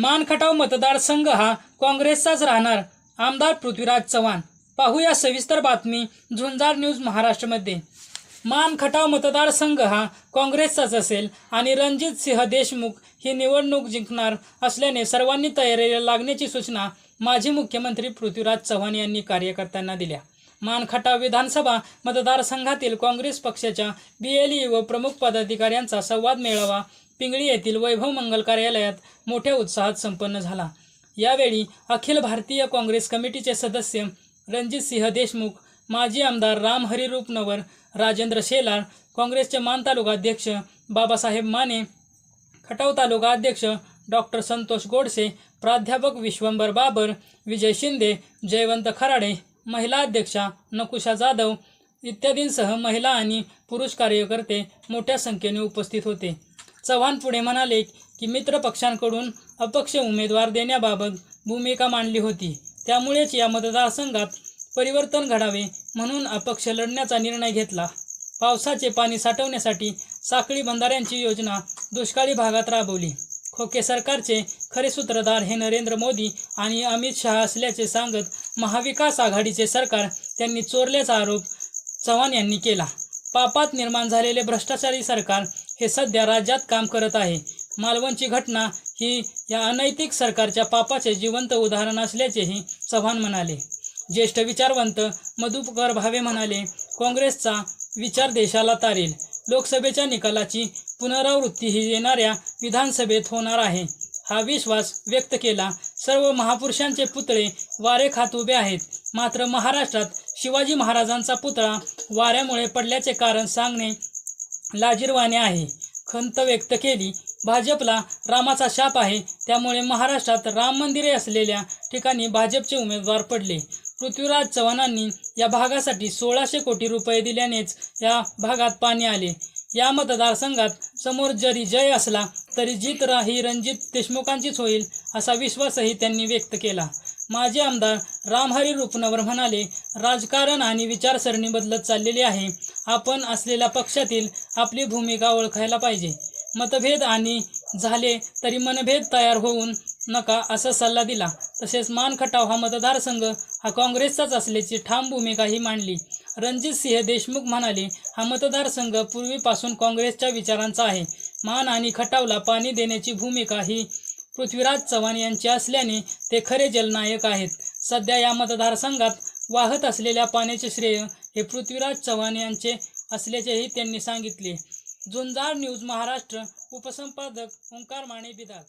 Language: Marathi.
मानखटाव मतदारसंघ हा काँग्रेसचाच राहणार. आमदार पृथ्वीराज चव्हाण. पाहूया सविस्तर बातमी झुंजार न्यूज महाराष्ट्रमध्ये. मानखटाव मतदारसंघ हा काँग्रेसचाच असेल आणि रणजित सिंह देशमुख ही निवडणूक जिंकणार असल्याने सर्वांनी तयारीला लागण्याची सूचना माजी मुख्यमंत्री पृथ्वीराज चव्हाण यांनी कार्यकर्त्यांना दिल्या. मानखटाव विधानसभा मतदारसंघातील काँग्रेस पक्षाच्या बी एल ई व प्रमुख पदाधिकाऱ्यांचा संवाद मेळावा पिंगळी येथील वैभव मंगल कार्यालयात मोठ्या उत्साहात संपन्न झाला. यावेळी अखिल भारतीय काँग्रेस कमिटीचे सदस्य रणजित सिंह देशमुख माजी आमदार राम रूपनवर राजेंद्र शेलार काँग्रेसचे मान तालुका अध्यक्ष बाबासाहेब माने खटाव तालुका अध्यक्ष डॉक्टर संतोष गोडसे प्राध्यापक विश्वंभर बाबर विजय शिंदे जयवंत खराडे महिला अध्यक्षा नकुशा जाधव इत्यादींसह महिला आणि पुरुष कार्यकर्ते मोठ्या संख्येने उपस्थित होते. चव्हाण पुढे म्हणाले की मित्र पक्षांकडून अपक्ष उमेदवार देण्याबाबत भूमिका मांडली होती. त्यामुळेच या मतदारसंघात परिवर्तन घडावे म्हणून अपक्ष लढण्याचा निर्णय घेतला. पावसाचे पाणी साठवण्यासाठी साखळी बंधाऱ्यांची योजना दुष्काळी भागात राबवली. खोके सरकारचे खरे सूत्रधार हे नरेंद्र मोदी आणि अमित शहा असल्याचे सांगत महाविकास आघाडीचे सरकार त्यांनी चोरल्याचा आरोप चव्हाण यांनी केला. पापात निर्माण झालेले भ्रष्टाचारी सरकार हे सध्या राज्यात काम करत आहे. मालवणची घटना ही या अनैतिक सरकारच्या पापाचे जिवंत उदाहरण असल्याचेही चव्हाण म्हणाले. ज्येष्ठ विचारवंत मधुकर भावे म्हणाले काँग्रेसचा विचार देशाला तारेल. लोकसभेच्या निकालाची पुनरावृत्ती ही येणाऱ्या विधानसभेत होणार आहे. हा विश्वास व्यक्त केला सर्व महापुरुषांचे पुतळे वारे खात उभे आहेत. मात्र महाराष्ट्रात शिवाजी महाराजांचा पुतळा वाऱ्यामुळे पडल्याचे कारण सांगणे लाजीरवाणी आहे. खंत व्यक्त केली. भाजपला रामाचा शाप आहे. त्यामुळे महाराष्ट्रात राम मंदिरे असलेल्या ठिकाणी भाजपचे उमेदवार पडले. पृथ्वीराज चव्हाणांनी या भागासाठी सोळाशे कोटी रुपये दिल्यानेच या भागात पाणी आले. या मतदारसंघात समोर जरी जय असला तरी जीत रा ही रणजित देशमुखांचीच होईल असा विश्वासही त्यांनी व्यक्त केला. माजी आमदार रामहरी रूपनवर म्हणाले राजकारण आणि विचारसरणी बदलत चाललेली आहे. आपण असलेल्या पक्षातील आपली भूमिका ओळखायला पाहिजे. मतभेद आणि झाले तरी मनभेद तयार होऊन नका असा सल्ला दिला. तसेच मानखटाव हा मतदारसंघ हा काँग्रेसचाच असल्याची ठाम भूमिकाही मांडली. रणजित सिंह देशमुख म्हणाले हा मतदारसंघ पूर्वीपासून काँग्रेसच्या विचारांचा आहे. मान आणि खटावला पाणी देण्याची भूमिका ही पृथ्वीराज चव्हाण यांचे असल्याने ते खरे जलनायक आहेत. सध्या या मतदारसंघात वाहत असलेल्या पाण्याचे श्रेय हे पृथ्वीराज चव्हाण यांचे असल्याचेही त्यांनी सांगितले. झुंजार न्यूज महाराष्ट्र उपसंपादक ओंकार माने बिदाग.